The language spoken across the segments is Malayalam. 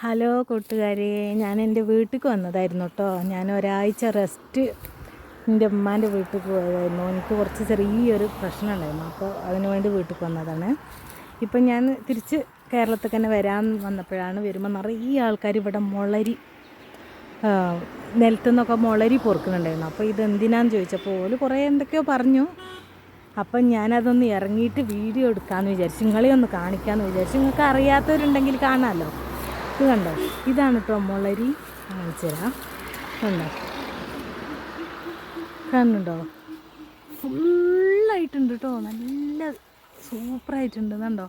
ഹലോ കൂട്ടുകാരെ ഞാൻ എന്റെ വീട്ടിലേക്ക് വന്നതായിരുന്നു കേട്ടോ ഞാൻ ഒരാഴ്ച റെസ്റ്റ് എന്റെ ഉമ്മാന്റെ വീട്ടിൽ പോയതായിരുന്നു. എനിക്ക് കുറച്ച് ചെറിയൊരു പ്രശ്നം ഉണ്ടായിരുന്നു അപ്പോൾ അതിനുവേണ്ടി വീട്ടിൽ വന്നതാണ്. ഇപ്പം ഞാൻ തിരിച്ച് കേരളത്തിൽ തന്നെ വരാൻ വന്നപ്പോഴാണ് വരുമ്പോൾ നിറയെ ആൾക്കാർ ഇവിടെ മുളരി നിലത്തുനിന്നൊക്കെ മുളരി പൊറുക്കുന്നുണ്ടായിരുന്നു. അപ്പോൾ ഇതെന്തിനാന്ന് ചോദിച്ചപ്പോൾ ഓൽ കുറേ എന്തൊക്കെയോ പറഞ്ഞു. അപ്പം ഞാനതൊന്ന് ഇറങ്ങിയിട്ട് വീഡിയോ എടുക്കാമെന്ന് വിചാരിച്ചു. നിങ്ങളെ ഒന്ന് കാണിക്കാമെന്ന് വിചാരിച്ചു. നിങ്ങൾക്ക് അറിയാത്തവരുണ്ടെങ്കിൽ കാണാമല്ലോ. ഇത് കണ്ടോ? ഇതാണ് കേട്ടോ മുളരി കാണിച്ചു തരാം കണ്ടോ? കാണുന്നുണ്ടോ ഫുള്ളായിട്ടുണ്ട് കേട്ടോ നല്ല സൂപ്പറായിട്ടുണ്ട്. കണ്ടോ?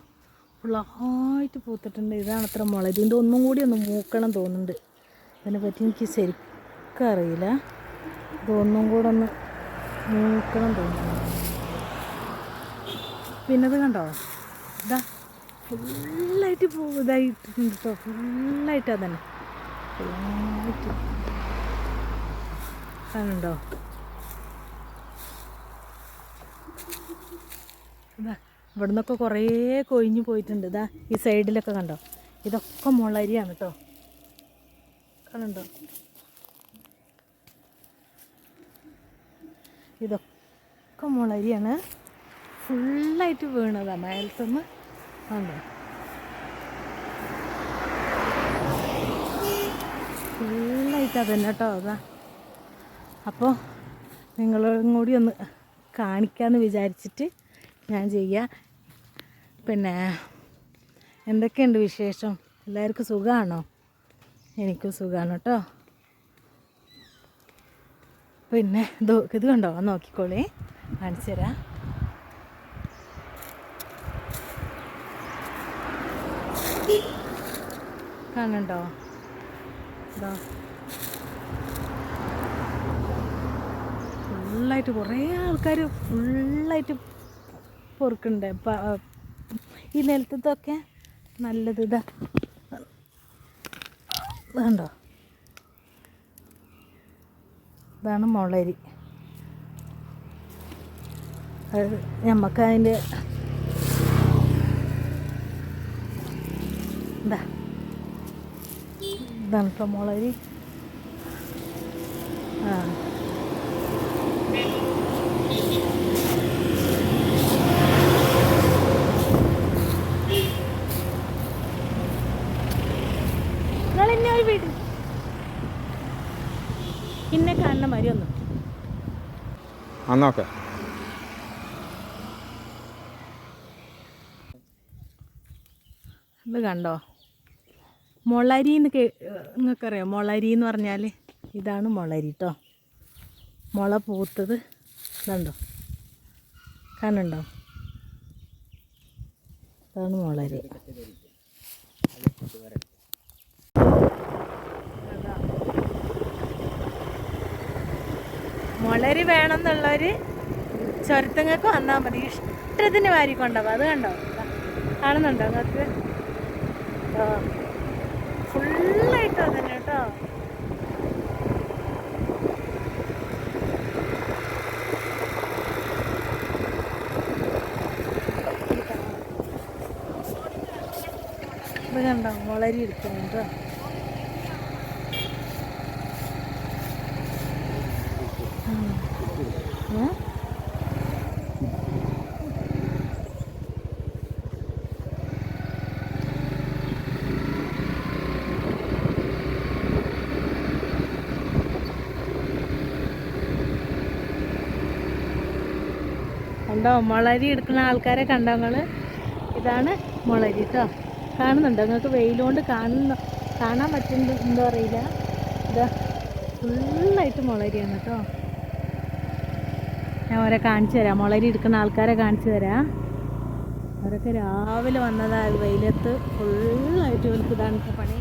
ഫുള്ളായിട്ട് പൂത്തിട്ടുണ്ട്. ഇതാണ് അത്ര മുളരി. ഇതിന്റെ ഒന്നും കൂടി ഒന്ന് മൂക്കണം തോന്നുന്നുണ്ട്. അതിനെപ്പറ്റി എനിക്ക് ശരിക്കും അറിയില്ല. ഇതൊന്നും കൂടെ ഒന്ന് മൂക്കണം തോന്നുന്നു പിന്നെ ഇത് കണ്ടോ? ഇതാ. ഫുള്ളായിട്ട് പോകുന്നതായിട്ടുണ്ട് കേട്ടോ ഫുള്ളായിട്ട് അതന്നെ. ഫുള്ളായിട്ട്. കാണുണ്ടോ ഇതാ ഇവിടെ നിന്നൊക്കെ കുറേ കൊഴിഞ്ഞു പോയിട്ടുണ്ട്. ഇതാ ഈ സൈഡിലൊക്കെ കണ്ടോ? ഇതൊക്കെ മുളരിയാണ് കേട്ടോ കാണുണ്ടോ ഇതൊക്കെ മുളരിയാണ്. ഫുള്ളായിട്ട് വീണതാണ് മേലത്തുനിന്ന് കണ്ടോ ഫുള്ളായിട്ട് അതന്നെ കേട്ടോ അതാ. അപ്പോൾ നിങ്ങളും കൂടി ഒന്ന് കാണിക്കാമെന്ന് വിചാരിച്ചിട്ട് ഞാൻ ചെയ്യുക പിന്നെ എന്തൊക്കെയുണ്ട് വിശേഷം? എല്ലാവർക്കും സുഖമാണോ എനിക്കും സുഖമാണ് കേട്ടോ പിന്നെ ഇത് ഇത് കണ്ടോ? നോക്കിക്കോളേ. കാണിച്ചു തരാം കാണുന്നുണ്ടോ? ഇതാ ഫുള്ളായിട്ട് കുറേ ആൾക്കാർ ഫുള്ളായിട്ട് പൊറുക്കുന്നുണ്ട്. ഈ നിലത്തതൊക്കെ നല്ലത് ഇതാ. ഇതുണ്ടോ? ഇതാണ് മുളരി. അത് എന്താ ഇതാണ് കേട്ടോ മുളരി ആ. നിങ്ങളെന്നെ വീട് പിന്നെ കാണുന്ന മരി ഒന്ന്. അന്നോക്കെ ഇത് കണ്ടോ? മുളരി എന്ന് കേ നിങ്ങൾക്കറിയാം? മുളരി എന്ന് പറഞ്ഞാൽ ഇതാണ് മുളരി കേട്ടോ മുള പൂത്തത് ഇതുണ്ടോ കാണുണ്ടോ ഇതാണ് മുളരി. മുളരി വേണമെന്നുള്ളവർ ചുരത്തങ്ങൾക്ക് വന്നാൽ മതി. ഇഷ്ടത്തിന് വാരിക്കൊണ്ടാവും അത് കണ്ടോ. കാണുന്നുണ്ടോ? നിങ്ങൾക്ക് ഫുള്ളായിട്ടോ തന്നെ കേട്ടോ കണ്ടോ? മുളരി. ഉം. കണ്ടോ? മുളരി എടുക്കുന്ന ആൾക്കാരെ കണ്ടോ നിങ്ങൾ ഇതാണ് മുളരി കേട്ടോ കാണുന്നുണ്ടോ. നിങ്ങൾക്ക് വെയിലുകൊണ്ട് കാണുന്ന കാണാൻ പറ്റുന്നുണ്ടോ. അറിയില്ല ഇതാ ഫുള്ളായിട്ട് മുളരിയാണ് കേട്ടോ ഞാൻ അവരെ കാണിച്ചു തരാം. മുളരി എടുക്കുന്ന ആൾക്കാരെ കാണിച്ചു തരാം. അവരൊക്കെ രാവിലെ വന്നതാ വെയിലത്ത്. ഫുള്ളായിട്ട് ഇവർക്ക് ഇതാണ് പണി.